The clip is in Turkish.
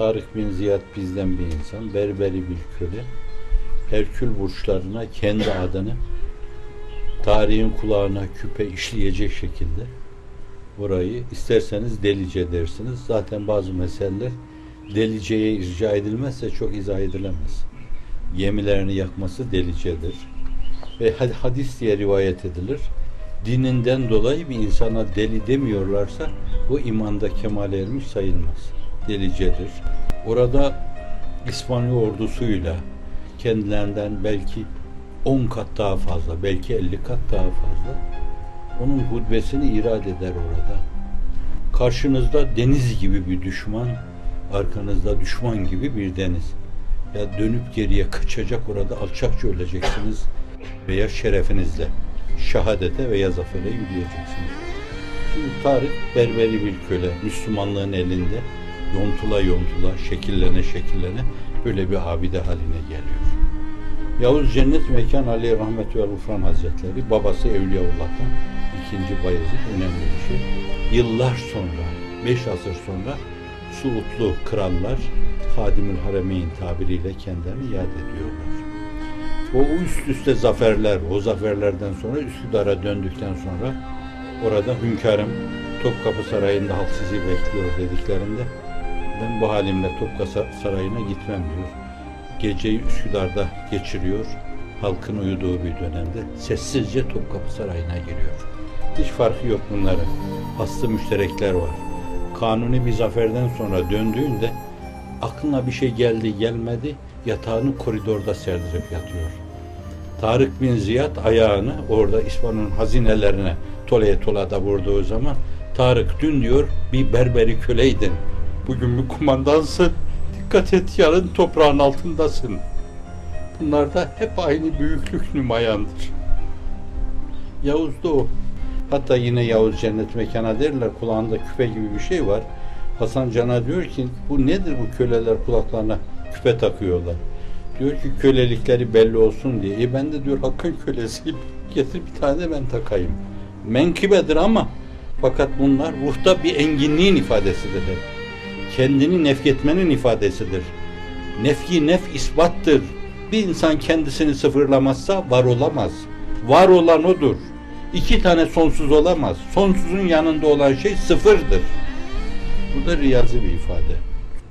Tarık bin Ziyad bizden bir insan, berberi bir köle. Herkül burçlarına kendi adını tarihin kulağına küpe işleyecek şekilde burayı isterseniz delice dersiniz. Zaten bazı meseleler deliceye irca edilmezse çok izah edilemez. Gemilerini yakması delicedir. Ve had- hadis diye rivayet edilir. Dininden dolayı bir insana deli demiyorlarsa o imanda kemale ermiş sayılmaz. Delicedir. Orada İspanyol ordusuyla kendilerinden belki 10 kat daha fazla, belki 50 kat daha fazla onun hutbesini irad eder orada. Karşınızda deniz gibi bir düşman, arkanızda düşman gibi bir deniz. Ya dönüp geriye kaçacak orada alçakça öleceksiniz veya şerefinizle şehadete veya zafere yürüyeceksiniz. Şimdi Tarık berberi bir köle, Müslümanlığın elinde yontula yontula, şekillene şekillene böyle bir abide haline geliyor. Yavuz Cennet Mekan Ali Rahmet ve Gufran Hazretleri babası Evliyaullah'tan ikinci Bayezid önemli bir şey. Yıllar sonra, beş asır sonra Suudlu krallar Hadimül Haremeyn tabiriyle kendilerini yad ediyorlar. O üst üste zaferler, o zaferlerden sonra Üsküdar'a döndükten sonra orada hünkârım Topkapı Sarayı'nda halk sizi bekliyor dediklerinde ben bu halimle Topkapı Sarayı'na gitmem diyor. Geceyi Üsküdar'da geçiriyor. Halkın uyuduğu bir dönemde sessizce Topkapı Sarayı'na giriyor. Hiç farkı yok bunların. Aslı müşterekler var. Kanuni bir zaferden sonra döndüğünde aklına bir şey geldi gelmedi yatağını koridorda serdirip yatıyor. Tarık bin Ziyad ayağını orada İspanyol'un hazinelerine tolaya tolada vurduğu zaman Tarık dün diyor bir berberi köleydin. Bugün bir kumandansın. Dikkat et yarın toprağın altındasın. Bunlar da hep aynı büyüklük nümayandır. Yavuz da o. Hatta yine Yavuz cennet mekana derler kulağında küpe gibi bir şey var. Hasan Can'a diyor ki bu nedir bu köleler kulaklarına küpe takıyorlar. Diyor ki kölelikleri belli olsun diye. E ben de diyor hakkın kölesiyim. Getir bir tane de ben takayım. Menkıbedir ama fakat bunlar ruhta bir enginliğin ifadesidir. hep. Kendini nefyetmenin ifadesidir. Nefyi nef ispattır. Bir insan kendisini sıfırlamazsa var olamaz. Var olan odur. İki tane sonsuz olamaz. Sonsuzun yanında olan şey sıfırdır. Bu da riyazi bir ifade.